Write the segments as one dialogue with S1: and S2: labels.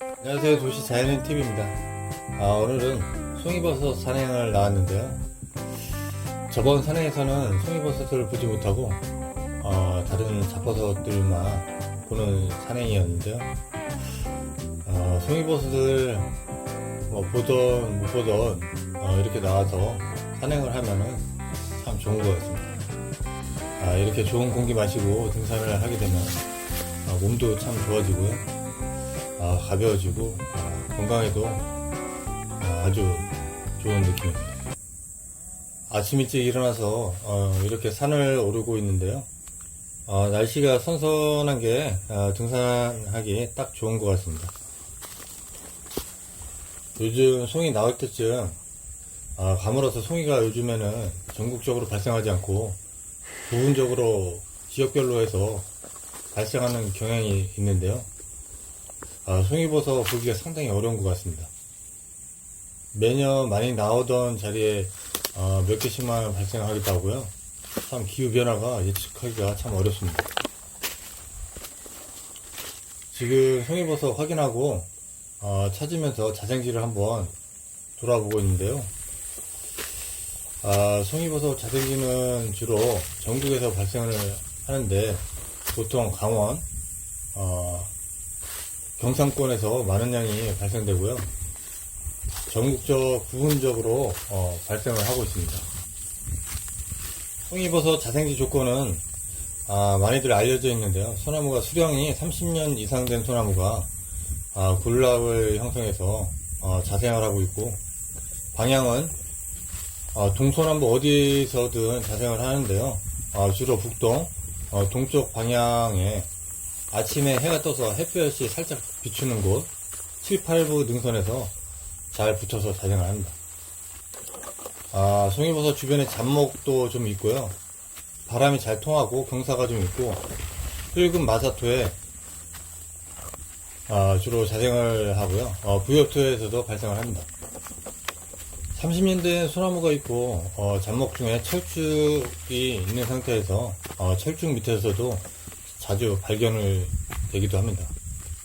S1: 안녕하세요. 도시 자연인 TV입니다. 아, 오늘은 송이버섯 산행을 나왔는데요. 저번 산행에서는 송이버섯을 보지 못하고 어, 다른 잡버섯들만 보는 산행이었는데요. 어, 송이버섯을 뭐 보던 못 보던 어, 이렇게 나와서 산행을 하면은 참 좋은 것 같습니다. 아, 이렇게 좋은 공기 마시고 등산을 하게 되면 아, 몸도 참 좋아지고요 아, 가벼워지고 아, 건강에도 아, 아주 좋은 느낌입니다. 아침 일찍 일어나서 어, 이렇게 산을 오르고 있는데요. 아, 날씨가 선선한 게 아, 등산하기 딱 좋은 것 같습니다. 요즘 송이 나올 때쯤 아, 가물어서 송이가 요즘에는 전국적으로 발생하지 않고 부분적으로 지역별로 해서 발생하는 경향이 있는데요. 아, 송이버섯 보기가 상당히 어려운 것 같습니다. 매년 많이 나오던 자리에 어, 몇 개씩만 발생하기도 하고요. 참 기후 변화가 예측하기가 참 어렵습니다. 지금 송이버섯 확인하고 어, 찾으면서 자생지를 한번 돌아보고 있는데요. 아, 송이버섯 자생지는 주로 전국에서 발생을 하는데 보통 강원, 어, 경상권에서 많은 양이 발생되고요. 전국적 부분적으로 어, 발생을 하고 있습니다. 송이버섯 자생지 조건은 아, 많이들 알려져 있는데요. 소나무가 수령이 30년 이상 된 소나무가 아, 군락을 형성해서 어, 자생을 하고 있고 방향은 어, 동서남북 어디서든 자생을 하는데요. 어, 주로 북동, 어, 동쪽 방향에 아침에 해가 떠서 햇볕이 살짝 비추는 곳 7, 8부 능선에서 잘 붙어서 자생을 합니다. 아, 송이버섯 주변에 잡목도 좀 있고요. 바람이 잘 통하고 경사가 좀 있고 흙은 마사토에 아, 주로 자생을 하고요. 어, 부엽토에서도 발생을 합니다. 30년 된 소나무가 있고 어, 잡목 중에 철쭉이 있는 상태에서 어, 철쭉 밑에서도 자주 발견을 되기도 합니다.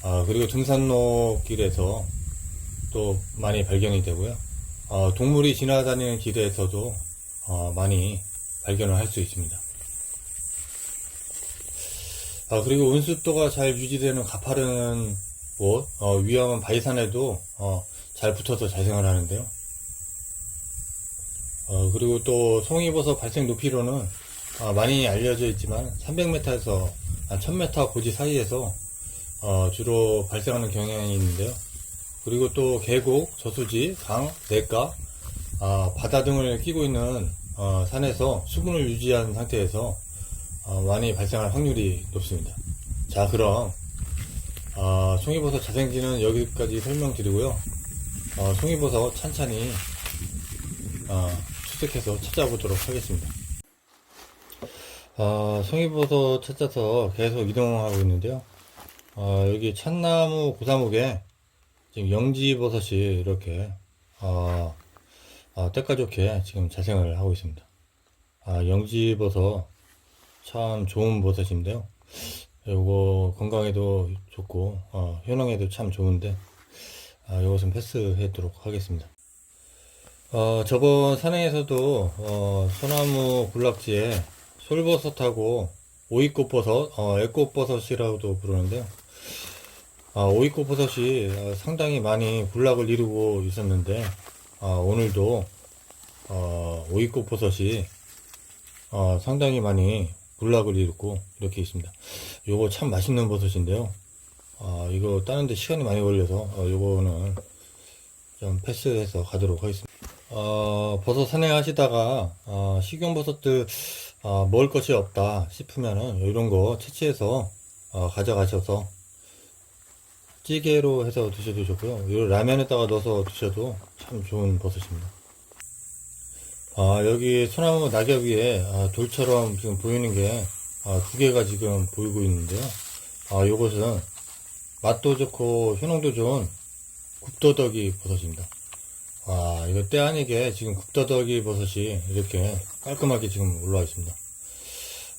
S1: 아, 그리고 등산로 길에서 또 많이 발견이 되고요. 어, 동물이 지나다니는 길에서도 어, 많이 발견을 할 수 있습니다. 아, 그리고 온습도가 잘 유지되는 가파른 곳, 어, 위험한 바위산에도 어, 잘 붙어서 자생을 하는데요. 어, 그리고 또 송이버섯 발생 높이로는 어, 많이 알려져 있지만 300m에서 한 1000m 고지 사이에서 어, 주로 발생하는 경향이 있는데요. 그리고 또 계곡, 저수지, 강, 냇가, 아, 바다 등을 끼고 있는 어, 산에서 수분을 유지한 상태에서 어, 많이 발생할 확률이 높습니다. 자, 그럼 어, 송이버섯 자생지는 여기까지 설명드리고요. 어, 송이버섯 찬찬히 어, 추적해서 찾아보도록 하겠습니다. 어, 송이버섯 찾아서 계속 이동하고 있는데요. 어, 여기 참나무 고사목에 지금 영지버섯이 이렇게 어, 어, 때가 좋게 지금 자생을 하고 있습니다. 아, 영지버섯 참 좋은 버섯인데요. 요거 건강에도 좋고 어, 효능에도 참 좋은데 아, 요것은 패스하도록 하겠습니다. 어, 저번 산행에서도 어, 소나무 군락지에 솔버섯하고 오이꽃버섯, 어, 애꽃버섯이라고도 부르는데요. 아, 오이꽃버섯이 어, 상당히 많이 군락을 이루고 있었는데 아, 오늘도 어, 오이꽃버섯이 어, 상당히 많이 군락을 이루고 이렇게 있습니다. 요거 참 맛있는 버섯인데요. 아, 이거 따는데 시간이 많이 걸려서 어, 요거는 좀 패스해서 가도록 하겠습니다. 어, 버섯 산행하시다가 어, 식용버섯들 어, 먹을 것이 없다 싶으면은 이런 거 채취해서 어, 가져가셔서 찌개로 해서 드셔도 좋고요. 이 라면에다가 넣어서 드셔도 참 좋은 버섯입니다. 아, 여기 소나무 낙엽 위에 아, 돌처럼 지금 보이는 게 아, 두 개가 지금 보이고 있는데요. 아, 요것은 맛도 좋고 효능도 좋은 굽더덕이 버섯입니다. 와, 이거 때 아니게 지금 굽더덕이 버섯이 이렇게 깔끔하게 지금 올라와 있습니다.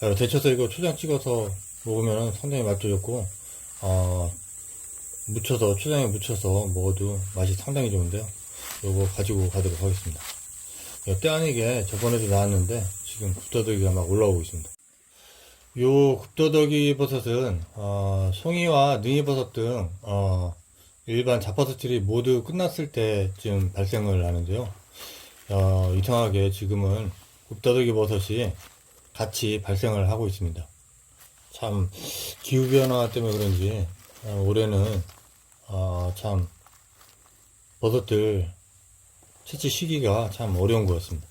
S1: 어, 데쳐서 이거 초장 찍어서 먹으면 상당히 맛도 좋고, 어, 묻혀서 초장에 묻혀서 먹어도 맛이 상당히 좋은데요. 요거 가지고 가도록 하겠습니다. 요 때아니게 저번에도 나왔는데 지금 굽더덕이가 막 올라오고 있습니다. 요 굽더덕이 버섯은 어, 송이와 능이버섯 등 어, 일반 잡버섯들이 모두 끝났을 때쯤 발생을 하는데요. 어, 이상하게 지금은 굽더덕이 버섯이 같이 발생을 하고 있습니다. 참 기후변화 때문에 그런지 어, 올해는 어, 참 버섯들 채취 시기가 참 어려운 것 같습니다.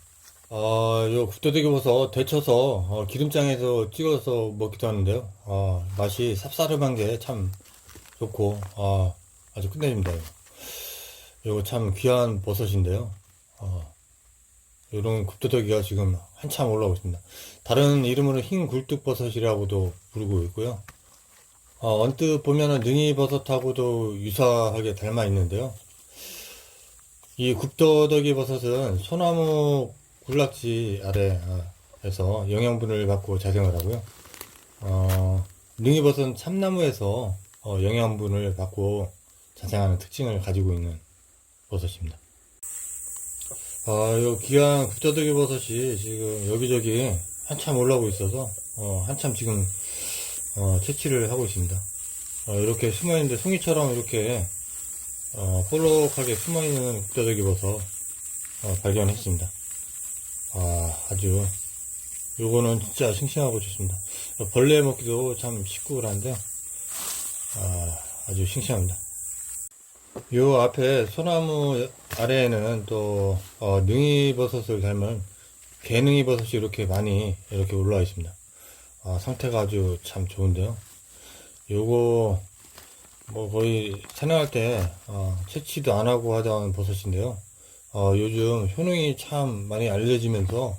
S1: 아, 요 굽도대기 버섯 데쳐서 어, 기름장에서 찍어서 먹기도 하는데요. 아, 맛이 쌉싸름한 게 참 좋고 아, 아주 끝내줍니다. 이거. 참 귀한 버섯인데요. 어, 요런 굽도덕이가 지금 한참 올라오고 있습니다. 다른 이름으로 흰 굴뚝버섯이라고도 부르고 있고요. 어, 언뜻 보면은 능이버섯하고도 유사하게 닮아 있는데요. 이 굽더덕이 버섯은 소나무 군락지 아래에서 영양분을 받고 자생을 하고요. 어, 능이버섯은 참나무에서 어, 영양분을 받고 자생하는 특징을 가지고 있는 버섯입니다. 아, 요 귀한 굽더덕이 버섯이 지금 여기저기 한참 올라오고 있어서 어, 한참 지금 어, 채취를 하고 있습니다. 어, 이렇게 숨어있는데 송이처럼 이렇게 어, 볼록하게 숨어있는 굽더덕이 버섯 어, 발견했습니다. 아, 아주 요거는 진짜 싱싱하고 좋습니다. 벌레 먹기도 참 그런데 아, 아주 싱싱합니다. 요 앞에 소나무 아래에는 또 어, 능이버섯을 닮은 개능이버섯이 이렇게 많이 이렇게 올라와 있습니다. 아, 상태가 아주 참 좋은데요. 요거 뭐 거의 촬영할 때 어, 채취도 안 하고 하던 버섯인데요. 어, 요즘 효능이 참 많이 알려지면서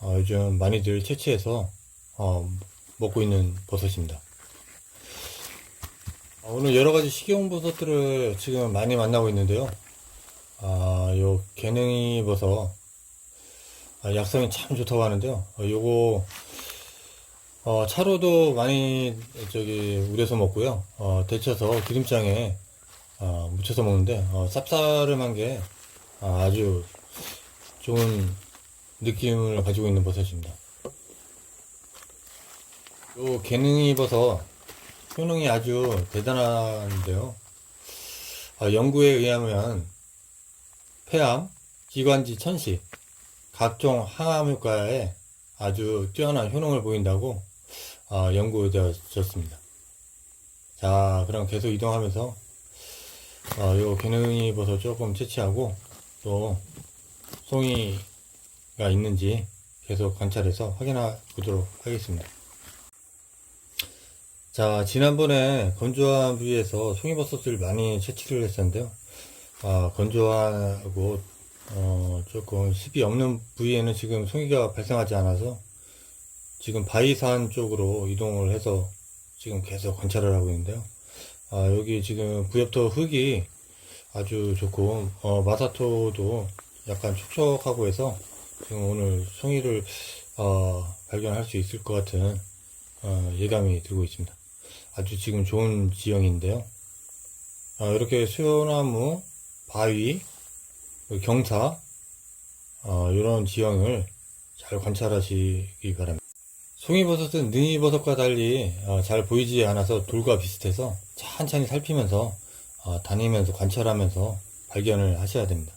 S1: 어, 요즘 많이들 채취해서 어, 먹고 있는 버섯입니다. 어, 오늘 여러 가지 식용 버섯들을 지금 많이 만나고 있는데요. 아, 요 개능이 버섯 아, 약성이 참 좋다고 하는데요. 어, 요거 어, 차로도 많이 저기 우려서 먹고요. 어, 데쳐서 기름장에 어, 묻혀서 먹는데 어, 쌉싸름한 게 아, 아주 좋은 느낌을 가지고 있는 버섯입니다. 요 개능이 버섯 효능이 아주 대단한데요. 아, 연구에 의하면 폐암, 기관지 천식, 각종 항암 효과에 아주 뛰어난 효능을 보인다고 어, 연구되어졌습니다. 자, 그럼 계속 이동하면서 어, 요 개능이 버섯 조금 채취하고 또 송이가 있는지 계속 관찰해서 확인해 보도록 하겠습니다. 자, 지난번에 건조한 부위에서 송이버섯을 많이 채취를 했었는데요. 아, 건조하고 어, 조금 습이 없는 부위에는 지금 송이가 발생하지 않아서 지금 바위산 쪽으로 이동을 해서 지금 계속 관찰을 하고 있는데요. 아, 여기 지금 부엽토 흙이 아주 좋고, 어, 마사토도 약간 촉촉하고 해서 지금 오늘 송이를, 어, 발견할 수 있을 것 같은, 어, 예감이 들고 있습니다. 아주 지금 좋은 지형인데요. 아, 이렇게 수요나무, 바위, 경사, 어, 이런 지형을 잘 관찰하시기 바랍니다. 송이버섯은 능이버섯과 달리 어, 잘 보이지 않아서 돌과 비슷해서 천천히 살피면서 어, 다니면서 관찰하면서 발견을 하셔야 됩니다.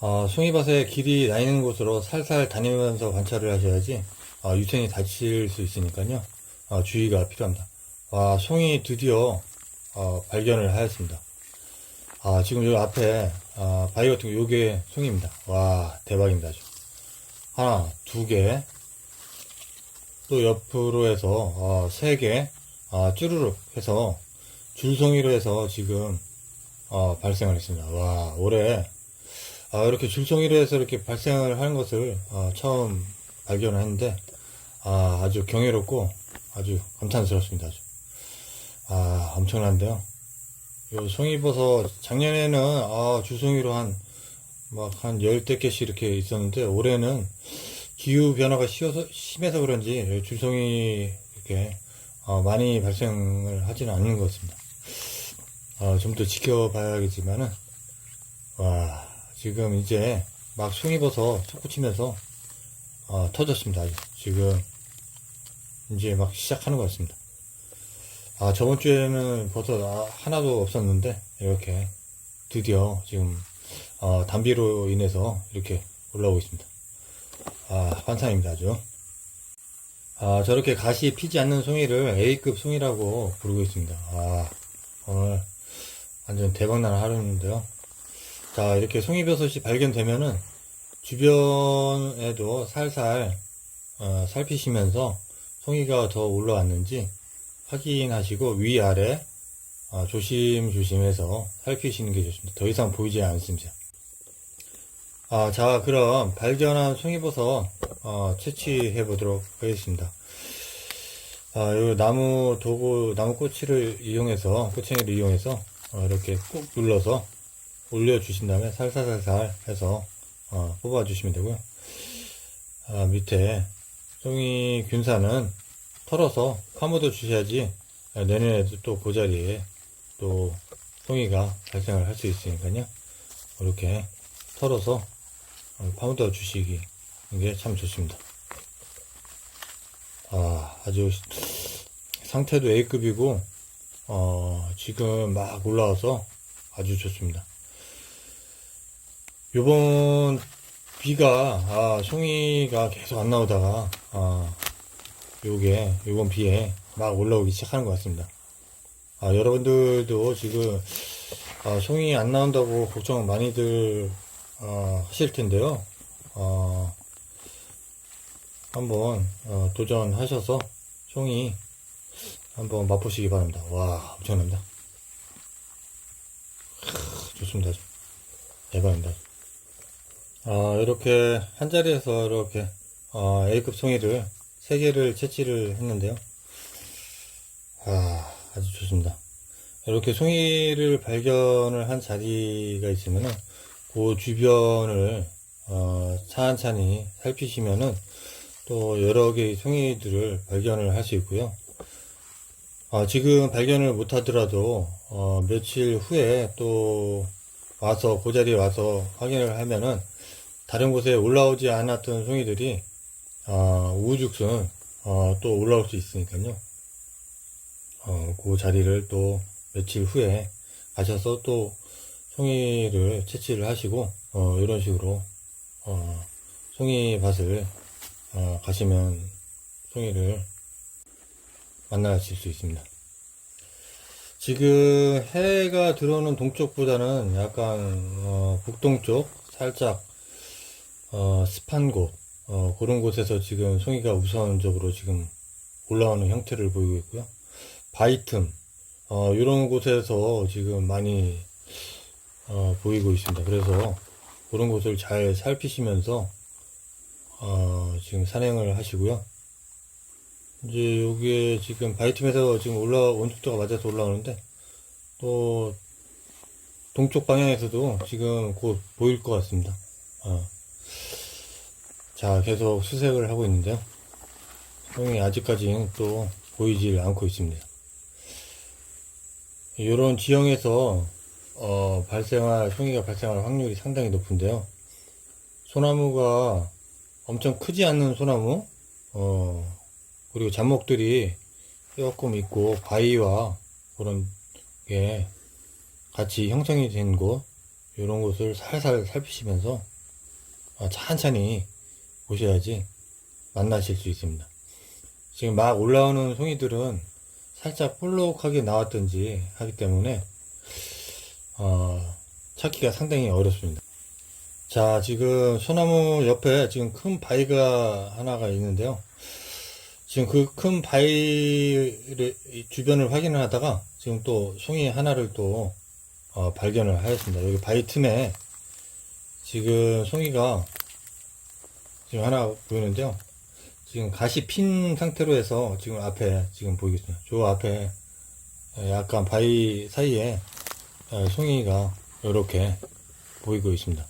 S1: 어, 송이버섯의 길이 나 있는 곳으로 살살 다니면서 관찰을 하셔야지 어, 유생이 다칠 수 있으니까요. 어, 주의가 필요합니다. 와, 송이 드디어 어, 발견을 하였습니다. 아, 지금 여기 앞에 아, 바위 같은 거 요게 송이입니다. 와, 대박입니다. 아주. 하나, 두 개, 또 옆으로 해서 어, 3개 어, 쭈루룩 해서 줄송이로 해서 지금 어, 발생을 했습니다. 와 올해 아, 이렇게 줄송이로 해서 이렇게 발생을 하는 것을 어, 처음 발견을 했는데 아, 아주 경이롭고 아주 감탄스럽습니다. 아주. 아 엄청난데요. 요 송이버섯 작년에는 아, 줄송이로 한 막한 열댓 개씩 이렇게 있었는데 올해는 기후 변화가 심해서, 심해서 그런지 줄송이 이렇게 어, 많이 발생을 하지는 않는 것 같습니다. 어, 좀 더 지켜봐야겠지만은, 와, 지금 이제 막 송이버섯 솟구치면서, 어, 터졌습니다. 지금, 이제 막 시작하는 것 같습니다. 아, 저번 주에는 버섯 아, 하나도 없었는데, 이렇게 드디어 지금, 어, 단비로 인해서 이렇게 올라오고 있습니다. 아, 환상입니다, 아주. 아, 저렇게 가시 피지 않는 송이를 A급 송이라고 부르고 있습니다. 아, 오늘 완전 대박나는 하루인데요. 자, 이렇게 송이버섯이 발견되면은 주변에도 살살 어, 살피시면서 송이가 더 올라왔는지 확인하시고 위아래 어, 조심조심해서 살피시는 게 좋습니다. 더 이상 보이지 않습니다. 아, 자, 그럼 발견한 송이버섯 어, 채취해 보도록 하겠습니다. 아, 요 나무 도구, 나무 꼬치를 이용해서, 꼬챙이를 이용해서 어, 이렇게 꾹 눌러서 올려 주신 다음에 살살살살 해서 어, 뽑아 주시면 되고요. 아, 밑에 송이 균사는 털어서 파묻어 주셔야지 아, 내년에도 또 그 자리에 또 송이가 발생을 할 수 있으니까요. 이렇게 털어서 어, 파묻어 주시기 이게 참 좋습니다. 아, 아주 상태도 A급이고 어, 지금 막 올라와서 아주 좋습니다. 요번 비가 아, 송이가 계속 안 나오다가 아, 요게 요번 비에 막 올라오기 시작하는 것 같습니다. 아, 여러분들도 지금 아, 송이 안 나온다고 걱정 많이들 어, 하실 텐데요. 어, 한번 어, 도전하셔서 송이 한번 맛보시기 바랍니다. 와 엄청납니다. 크, 좋습니다. 대박입니다. 아, 이렇게 한 자리에서 이렇게 어, A급 송이를 세 개를 채취를 했는데요. 아, 아주 좋습니다. 이렇게 송이를 발견을 한 자리가 있으면은 그 주변을 어, 찬찬히 살피시면은 또 여러 개의 송이들을 발견을 할 수 있고요. 아, 지금 발견을 못 하더라도 어, 며칠 후에 또 와서 그 자리에 와서 확인을 하면은 다른 곳에 올라오지 않았던 송이들이 어, 우후죽순 어, 또 올라올 수 있으니까요. 어, 그 자리를 또 며칠 후에 가셔서 또 송이를 채취를 하시고 어, 이런 식으로 어, 송이밭을 어, 가시면 송이를 만나실 수 있습니다. 지금 해가 들어오는 동쪽보다는 약간 어, 북동쪽 살짝 어, 습한 곳 어, 그런 곳에서 지금 송이가 우선적으로 지금 올라오는 형태를 보이고 있고요. 바위 틈 어, 이런 곳에서 지금 많이 어, 보이고 있습니다. 그래서 그런 곳을 잘 살피시면서 어, 지금 산행을 하시고요. 이제 여기에 지금 바이틈에서 지금 올라 원축도가 맞아서 올라오는데 또 동쪽 방향에서도 지금 곧 보일 것 같습니다. 어. 자 계속 수색을 하고 있는데요. 송이 아직까지는 또 보이질 않고 있습니다. 이런 지형에서 어, 발생할 송이가 발생할 확률이 상당히 높은데요. 소나무가 엄청 크지 않는 소나무, 어, 그리고 잡목들이 조금 있고 바위와 그런 게 같이 형성이 된 곳, 이런 곳을 살살 살피시면서 어, 천천히 보셔야지 만나실 수 있습니다. 지금 막 올라오는 송이들은 살짝 볼록하게 나왔던지 하기 때문에 어, 찾기가 상당히 어렵습니다. 자, 지금 소나무 옆에 지금 큰 바위가 하나가 있는데요. 지금 그 큰 바위를 주변을 확인을 하다가 지금 또 송이 하나를 또 어, 발견을 하였습니다. 여기 바위 틈에 지금 송이가 지금 하나 보이는데요. 지금 가시 핀 상태로 해서 지금 앞에 지금 보이겠습니다. 저 앞에 약간 바위 사이에 송이가 이렇게 보이고 있습니다.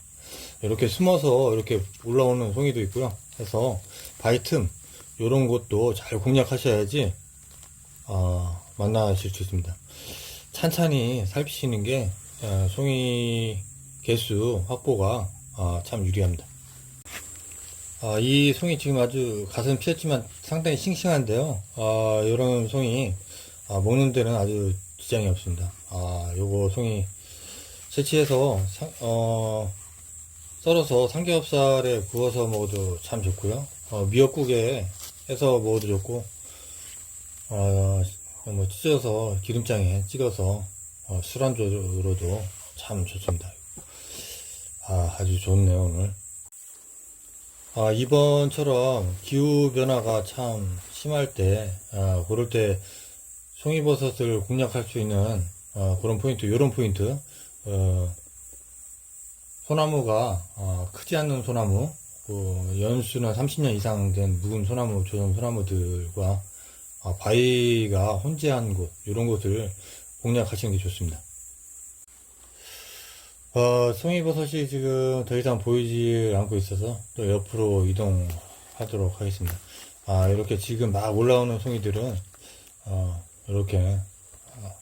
S1: 이렇게 숨어서 이렇게 올라오는 송이도 있고요. 해서 바위 틈 이런 곳도 잘 공략하셔야지 어, 만나실 수 있습니다. 찬찬히 살피시는 게 어, 송이 개수 확보가 어, 참 유리합니다. 아, 이 송이 지금 아주 가슴 피었지만 상당히 싱싱한데요. 아, 이런 송이 아, 먹는 데는 아주 지장이 없습니다. 아, 요거 송이 채취해서 사- 어, 썰어서 삼겹살에 구워서 먹어도 참 좋고요. 어, 미역국에 해서 먹어도 좋고, 어, 뭐 찢어서 기름장에 찍어서 어, 술안주로도 참 좋습니다. 아, 아주 좋네요, 오늘. 아, 이번처럼 기후 변화가 참 심할 때, 아, 그럴 때 송이버섯을 공략할 수 있는 어, 그런 포인트, 요런 포인트, 어, 소나무가 어, 크지 않는 소나무, 그 연수는 30년 이상 된 묵은 소나무, 조선 소나무들과 어, 바위가 혼재한 곳, 이런 곳을 공략하시는 게 좋습니다. 어, 송이버섯이 지금 더 이상 보이지 않고 있어서 또 옆으로 이동하도록 하겠습니다. 아, 이렇게 지금 막 올라오는 송이들은, 어, 이렇게, 어,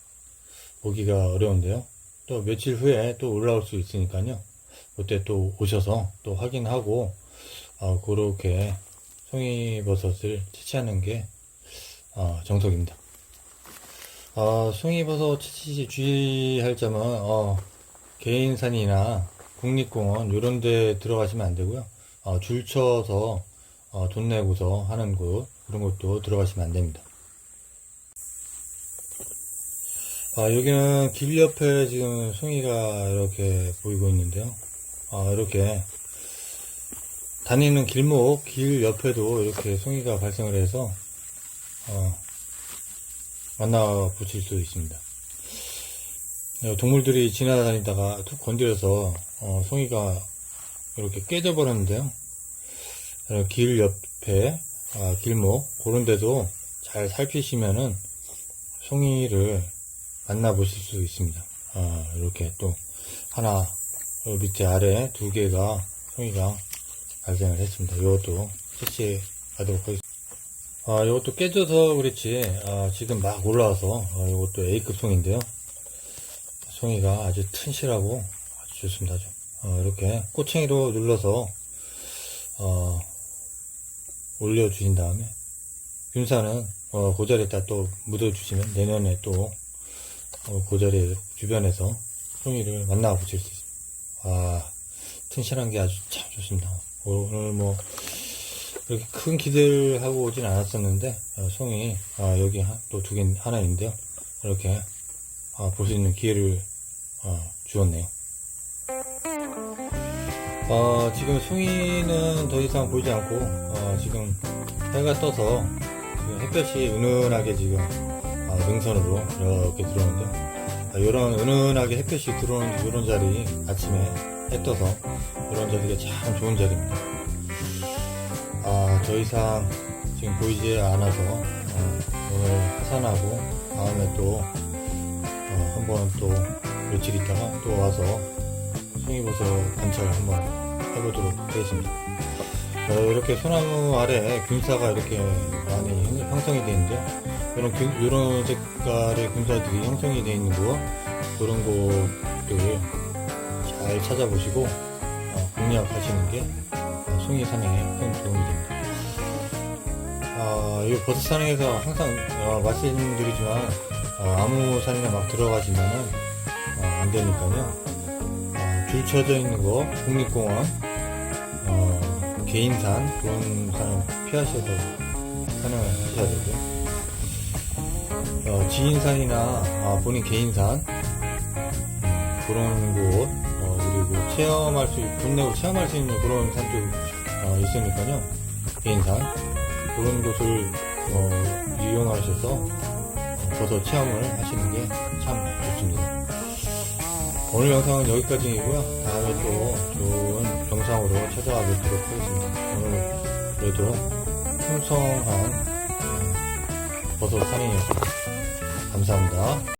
S1: 보기가 어려운데요. 또 며칠 후에 또 올라올 수 있으니까요. 그때 또 오셔서 또 확인하고, 어, 그렇게 송이버섯을 채취하는 게, 어, 정석입니다. 어, 송이버섯 채취 주의할 점은, 어, 개인산이나 국립공원 이런 데 들어가시면 안 되고요. 어, 줄 쳐서 어, 돈 내고서 하는 곳 그런 곳도 들어가시면 안 됩니다. 아, 여기는 길 옆에 지금 송이가 이렇게 보이고 있는데요. 아, 이렇게 다니는 길목 길 옆에도 이렇게 송이가 발생을 해서 어, 만나 보실 수 있습니다. 어, 동물들이 지나다니다가 툭 건드려서 어, 송이가 이렇게 깨져버렸는데요. 어, 길 옆에 아, 길목 그런 데도 잘 살피시면은 송이를 만나보실 수 있습니다. 아, 이렇게 또 하나 어, 밑에 아래 두 개가 송이가 발생을 했습니다. 이것도 채취하도록 하겠습니다. 아, 이것도 깨져서 그렇지 아, 지금 막 올라와서 아, 이것도 A급 송인데요. 송이가 아주 튼실하고 아주 좋습니다. 어, 이렇게 꼬챙이로 눌러서 어, 올려주신 다음에 균사는 어, 그 자리에다 또 묻어주시면 내년에 또 어, 그 자리 주변에서 송이를 만나보실 수 있습니다. 아, 튼실한 게 아주 참 좋습니다. 오늘 뭐 그렇게 큰 기대를 하고 오진 않았었는데 어, 송이 아, 여기 또 두 개 하나 있는데요. 이렇게 아, 볼 수 있는 기회를 어, 주었네요. 어, 지금 송이는 더 이상 보이지 않고 어, 지금 해가 떠서 지금 햇볕이 은은하게 지금 아, 능선으로 이렇게 들어오는데요. 아, 이런 은은하게 햇볕이 들어오는 이런 자리 아침에 해 떠서 이런 자리가 참 좋은 자리입니다. 아, 더 이상 지금 보이지 않아서 어, 오늘 하산하고 다음에 또 어, 한번 또 며칠 있다가 또 와서 송이버섯 관찰 한번 해보도록 하겠습니다. 어, 이렇게 소나무 아래 균사가 이렇게 많이 형성이 되어 있는데요. 이런, 균- 이런 색깔의 균사들이 형성이 되어 있는 곳, 그런 곳들을 잘 찾아보시고, 어, 공략하시는 게 어, 송이 산행에 큰 도움이 됩니다. 아, 이 버섯 산행에서 항상 어, 말씀드리지만 어, 아무 산이나 막 들어가시면은 어, 안 되니까요. 어, 줄 쳐져 있는 거 국립공원, 어, 개인산 그런 산을 피하셔서 산행을 하셔야 되고요. 어, 지인산이나 아, 본인 개인산 음, 그런 곳 어, 그리고 체험할 수, 돈 내고 체험할 수 있는 그런 산도 어, 있으니까요. 개인산 그런 곳을 어, 이용하셔서 어, 버섯 체험을 하시는 게 참 좋습니다. 오늘 영상은 여기까지이고요. 다음에 또 좋은 영상으로 찾아와 뵙도록 하겠습니다. 오늘 그래도 풍성한 어, 버섯 산행이었습니다. 감사합니다.